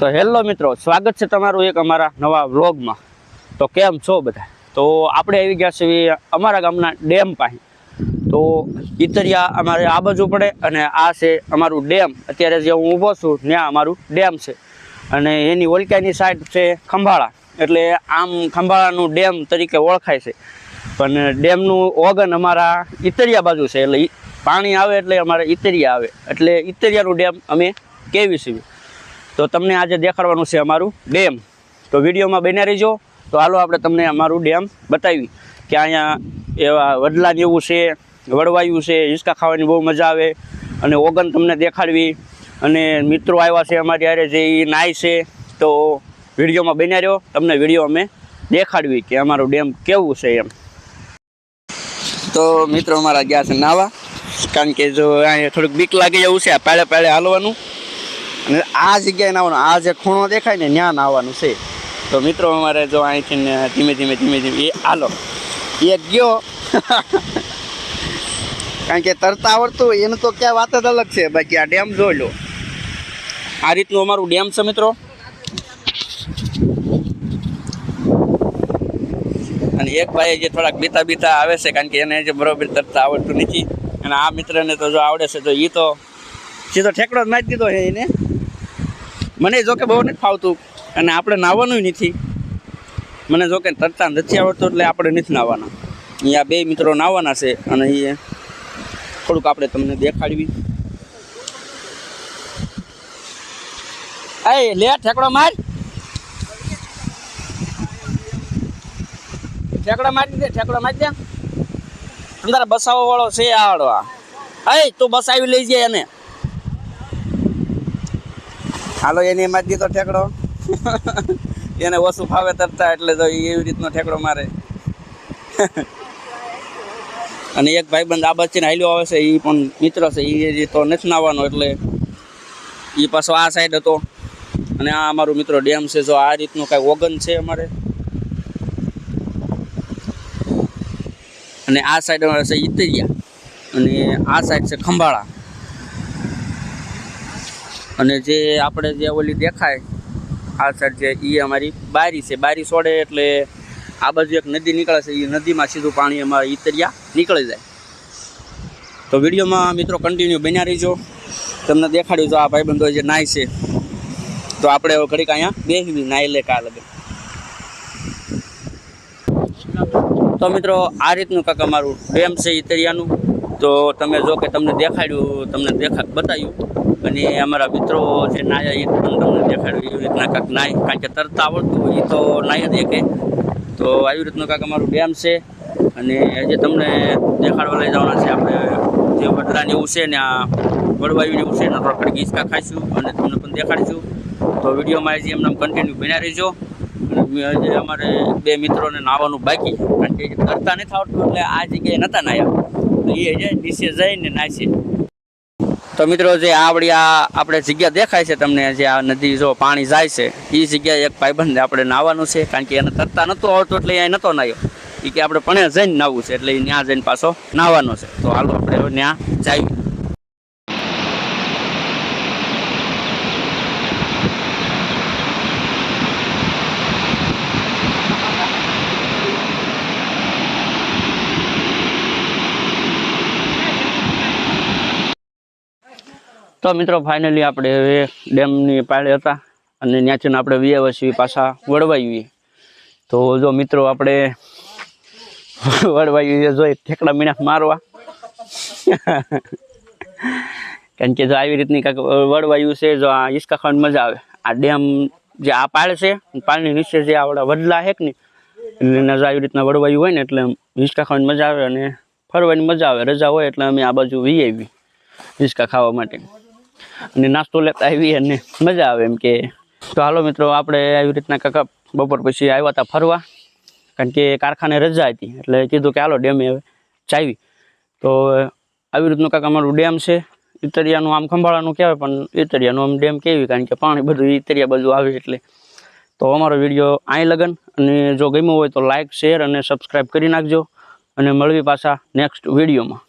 તો હેલો મિત્રો, સ્વાગત છે તમારું એક અમારા નવા વ્લોગમાં. તો કેમ છો બધા? તો આપણે આવી ગયા છીએ અમારા ગામના ડેમ પાસે. તો ઈતરિયા અમારે આ બાજુ પડે અને આ છે અમારું ડેમ. અત્યારે જે હું ઊભો છું, ત્યાં અમારું ડેમ છે. અને એની ઓલકાની સાઈડ છે ખંભાળા. એટલે આમ ખંભાળાનું ડેમ તરીકે ઓળખાય છે. પણ ડેમનું ઓગન અમારા ઈતરિયા બાજુ છે. એટલે પાણી આવે એટલે અમારે ઈતરિયા આવે. એટલે ઈતરિયાનું ડેમ અમે કેવી છીએ? તો તમને આજે દેખાડવાનું છે અમારું ડેમ. તો વિડીયોમાં બને રહીજો. તો હાલો આપણે તમને અમારું ડેમ બતાવી. કે અહીંયા એવા વડલા જેવું છે વડવાયું છે, હિંચકા ખાવાની બહુ મજા આવે. અને ઓગન તમને દેખાડવી. અને મિત્રો આવ્યા છે અમારી અરે જે એ નાય છે, તો વિડીયોમાં બન્યા રહ્યો. તમને વીડિયો અમે દેખાડવી કે અમારું ડેમ કેવું છે એમ. તો મિત્રો અમારા ગયા છે નાવા. કારણ કે જો અહીંયા થોડુંક બીક લાગી જવું છે પાળે પાળે હાલવાનું. અને આ જગ્યાએ નાવાનું, આ જે ખૂણો દેખાય ને ત્યાં નાવાનું છે. તો મિત્રો, અમારે જો અહીંથી ધીમે ધીમે ધીમે ધીમે, એ હાલો, એ ગયો. કારણ કે તરતા આવડતું એનું તો ક્યાં વાત જ અલગ છે. બાકી આ ડેમ જોઈ લો. આ રીતનું અમારું ડેમ છે, મિત્રો. અને એક ભાઈ જે થોડાક બીતા બીતા આવે છે, કારણ કે એને જે બરોબર તરતા આવડતું નથી. અને આ મિત્રને તો જો આવડે છે, તો એ તો સીધો ઠેકડો જ નાખી દીધો છે એને. મને જોકે બહુ નથી ફાવતું અને આપણે નાહવાનું નથી. મને જોકે તરતા નથી આવડતું એટલે આપણે નથી નાહવાના. અહીંયા બે મિત્રો નાહવાના છે અને એ થોડુંક આપણે તમને દેખાડવી. એ, લે, ઠેકડો માર. ઠેકડો મારી દે, ઠેકડો મારી દે. અંદર બસાવો છે આવડો આ. એ, તું બસાવી લઈ જાય એને. હાલો, એની એમાં દીધો ઠેકડો. એને ઓછું ફાવે તરતા એટલે તો એવી રીતનો ઠેકડો મારે. અને એક ભાઈબંધ આ બચ્ચીને હાલ્યો આવે છે એ પણ મિત્ર છે એ તો નથી નાવાનો એટલે એ પાછો આ સાઈડ હતો. અને આ અમારું મિત્રો ડેમ છે, જો આ રીતનું કાંઈ ઓગન છે અમારે. અને આ સાઈડ અમારે છે ઇતરિયા અને આ સાઈડ છે ખંભાળા. અને જે આપણે જે ઓલી દેખાય, આ સાઈડ જે એ અમારી બારી છે. બારી છોડે એટલે આ બાજુ એક નદી નીકળે છે. એ નદીમાં સીધું પાણી અમારા ઈતરિયા નીકળી જાય. તો વિડીયોમાં મિત્રો કન્ટિન્યુ બન્યા રહીજો. તમને દેખાડ્યું તો આ ભાઈબંધો જે નાય છે. તો આપણે ઘડીક અહીંયા બેસી નાઈ લે કા તો મિત્રો આ રીતનું કાંક અમારું ડેમ છે ઈતરિયાનું તો તમે જો કે તમને દેખાડ્યું, તમને દેખા, બતાવ્યું. અને અમારા મિત્રો જે નાયા એ પણ તમને દેખાડ્યું. એવી રીતના કાંક નાય કારણ કે તરતા આવડતું હોય એ તો નાય કે તો આવી રીતનું કાંક અમારું ડેમ છે. અને આજે તમને દેખાડવા લઈ જવાના છે આપણે જે વડલાને એવું છે ને આ વડવાયું એવું છે ને ઘડીક હિંચકા ખાઈશું અને તમને પણ દેખાડીશું. તો વિડીયોમાં હજી એમને કન્ટિન્યુ બન્યા અને હજી અમારે બે મિત્રોને નાહવાનું બાકી કારણ કે તરતા નથી આવડતું એટલે આ જગ્યાએ નહોતા નાહ્યા એ જે નીચે જઈને નાહશે તો મિત્રો જે આવડી આ આપણે જગ્યા દેખાય છે તમને, જે આ નદી જો પાણી જાય છે એ જગ્યાએ એક ભાઈબંધ આપણે નાહવાનું છે, કારણ કે એને તરતા નહોતું આવડતું એટલે અહીંયા નહોતો નાહ્યો એ કે આપણે પણ જઈને નાવું છે, એટલે ત્યાં જઈને પાછો નાહવાનો છે. તો હાલો આપણે ત્યાં જઈએ. તો મિત્રો ફાઇનલી આપણે હવે ડેમની પાળે હતા અને ત્યાંથી આપણે વીએ વસી પાછા વળવાઈએ. તો જો મિત્રો, આપણે વળવાઈએ જોઈ ઠેકડા મીણા મારવા. કારણ કે જો આવી રીતની કાંઈક વળવાયું છે, જો આ હિંચકા ખાવાની મજા આવે. આ ડેમ જે આ પાળ છે પાળની નીચે જે આવડા વડલા હેક ને એટલે એના જો આવી રીતના વળવાયું હોય ને, એટલે હિંચકા ખાવાની મજા આવે અને ફરવાની મજા આવે. રજા હોય એટલે અમે આ બાજુ વી આવી હિંચકા ખાવા માટે. અને નાસ્તો લેતા આવી અને મજા આવે એમ કે. તો હાલો મિત્રો, આપણે આવી રીતના કાકા બપોર પછી આવ્યા હતા ફરવા. કારણ કે કારખાને રજા હતી, એટલે કીધું કે હાલો ડેમે હવે ચાવી તો આવી રીતનું કાંક અમારું ડેમ છે, ઈતરિયાનું આમ ખંભાળાનું કહેવાય, પણ ઈતરિયાનું આમ ડેમ કેવી? કારણ કે પાણી બધું ઈતરિયા બાજુ આવે એટલે. તો અમારો વીડિયો અહીં લગન, અને જો ગમ્યો હોય તો લાઇક શેર અને સબસ્ક્રાઈબ કરી નાખજો. અને મળવી પાછા નેક્સ્ટ વિડીયોમાં.